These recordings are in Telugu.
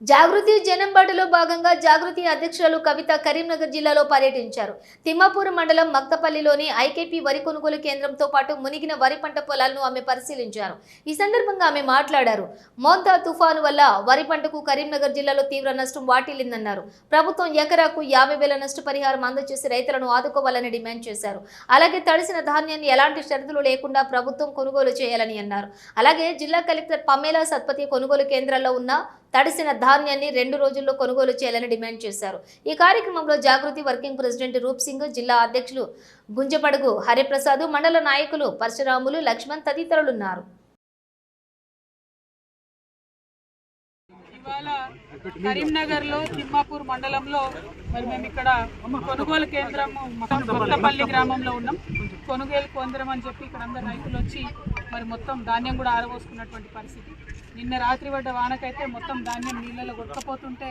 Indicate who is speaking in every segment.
Speaker 1: జాగృతి జనం బాటలో భాగంగా జాగృతి అధ్యక్షురాలు కవిత కరీంనగర్ జిల్లాలో పర్యటించారు. తిమ్మాపూర్ మండలం మక్తపల్లిలోని ఐకేపీ వరి కొనుగోలు కేంద్రంతో పాటు మునిగిన వరి పంట పొలాలను ఆమె పరిశీలించారు. ఈ సందర్భంగా ఆమె మాట్లాడారు. మోంతా తుఫాను వల్ల వరి పంటకు కరీంనగర్ జిల్లాలో తీవ్ర నష్టం వాటిల్లిందన్నారు. ప్రభుత్వం ఎకరాకు యాభై వేల నష్టపరిహారం అందజేసి రైతులను ఆదుకోవాలని డిమాండ్ చేశారు. అలాగే తడిసిన ధాన్యాన్ని ఎలాంటి షరతులు లేకుండా ప్రభుత్వం కొనుగోలు చేయాలని అన్నారు. అలాగే జిల్లా కలెక్టర్ పమేలా సత్పతి కొనుగోలు కేంద్రాల్లో ఉన్న తడిసిన ధాన్యాన్ని రెండు రోజుల్లో కొనుగోలు చేయాలని డిమాండ్ చేశారు. ఈ కార్యక్రమంలో జాగృతి వర్కింగ్ ప్రెసిడెంట్ రూప్ సింగ్ జిల్లా అధ్యక్షులు గుంజపడుగు హరిప్రసాద్ మండల నాయకులు పరశురాములు లక్ష్మణ్ తదితరులున్నారు.
Speaker 2: ఇవాళ కరీంనగర్లో తిమ్మాపూర్ మండలంలో మరి మేము ఇక్కడ కొనుగోలు కేంద్రము కొత్తపల్లి గ్రామంలో ఉన్నాం. కొనుగోలు కేంద్రం అని చెప్పి ఇక్కడ అందరు రైతులు వచ్చి మరి మొత్తం ధాన్యం కూడా ఆరబోసుకున్నటువంటి పరిస్థితి. నిన్న రాత్రి పడ్డ వానకైతే మొత్తం ధాన్యం నీళ్ళలో కొట్టకపోతుంటే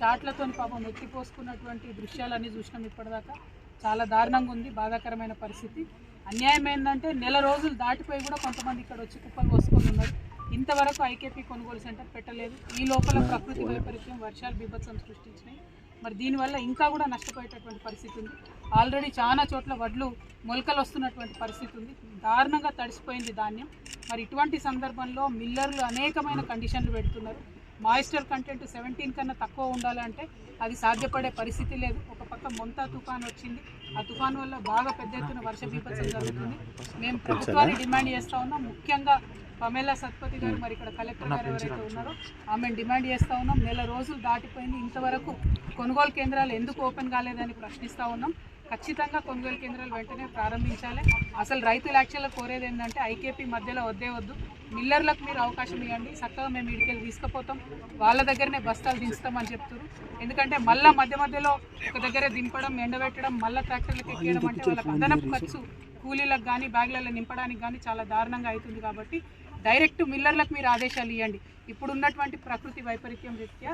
Speaker 2: చాట్లతో పాపం ఎత్తిపోసుకున్నటువంటి దృశ్యాలన్నీ చూసినాం ఇప్పటిదాకా. చాలా దారుణంగా ఉంది బాధాకరమైన పరిస్థితి. అన్యాయం ఏంటంటే నెల రోజులు దాటిపోయి కూడా కొంతమంది ఇక్కడ వచ్చి కుప్పలు పోసుకొని ఉన్నారు. ఇంతవరకు ఐకేపీ కొనుగోలు సెంటర్ పెట్టలేదు. ఈ లోపల ప్రకృతి వైపరీత్యం వర్షాలు బీభత్సం సృష్టించినాయి. మరి దీనివల్ల ఇంకా కూడా నష్టపోయేటటువంటి పరిస్థితి ఉంది. ఆల్రెడీ చాలా చోట్ల వడ్లు మొలకలు వస్తున్నటువంటి పరిస్థితి ఉంది. దారుణంగా తడిసిపోయింది ధాన్యం. మరి ఇటువంటి సందర్భంలో మిల్లర్లు అనేకమైన కండిషన్లు పెడుతున్నారు. మాయిస్చర్ కంటెంట్ సెవెంటీన్ కన్నా తక్కువ ఉండాలంటే అది సాధ్యపడే పరిస్థితి లేదు. ఒక పక్క మొంతా తుఫాన్ వచ్చింది. ఆ తుఫాన్ వల్ల బాగా పెద్ద ఎత్తున వర్ష బీభత్సం జరుగుతుంది. మేము ప్రభుత్వాన్ని డిమాండ్ చేస్తా ఉన్నాం. ముఖ్యంగా పమేలా సత్పతి గారు మరి ఇక్కడ కలెక్టర్ గారు ఎవరైతే ఉన్నారో ఆమెను డిమాండ్ చేస్తా ఉన్నాం. నెల రోజులు దాటిపోయింది. ఇంతవరకు కొనుగోలు కేంద్రాలు ఎందుకు ఓపెన్ కాలేదని ప్రశ్నిస్తా ఉన్నాం. ఖచ్చితంగా కొనుగోలు కేంద్రాలు వెంటనే ప్రారంభించాలి. అసలు రైతులు యాక్చువల్గా కోరేది ఏంటంటే ఐకేపీ మధ్యలో వద్దే వద్దు. మిల్లర్లకు మీరు అవకాశం ఇవ్వండి. చక్కగా మేము ఇడికెళ్ళి తీసుకుపోతాం. వాళ్ళ దగ్గరనే బస్తాలు దించుతామని చెప్తారు. ఎందుకంటే మళ్ళా మధ్య మధ్యలో ఒక దగ్గర దింపడం ఎండబెట్టడం మళ్ళీ ట్రాక్టర్లకు ఎక్కియడం అంటే వాళ్ళకి అదనపు ఖర్చు. కూలీలకు కానీ బ్యాగులలో నింపడానికి కానీ చాలా దారుణంగా అవుతుంది కాబట్టి డైరెక్ట్ మిల్లర్లకు మీరు ఆదేశాలు ఇవ్వండి ఇప్పుడు ఉన్నటువంటి ప్రకృతి వైపరీత్యం రీత్యా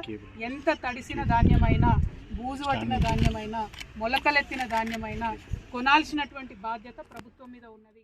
Speaker 2: ఎంత తడిసిన ధాన్యమైనా బూజు పట్టిన ధాన్యమైనా మొలకలెత్తిన ధాన్యమైనా కొనాల్సినటువంటి బాధ్యత ప్రభుత్వం మీద ఉన్నది.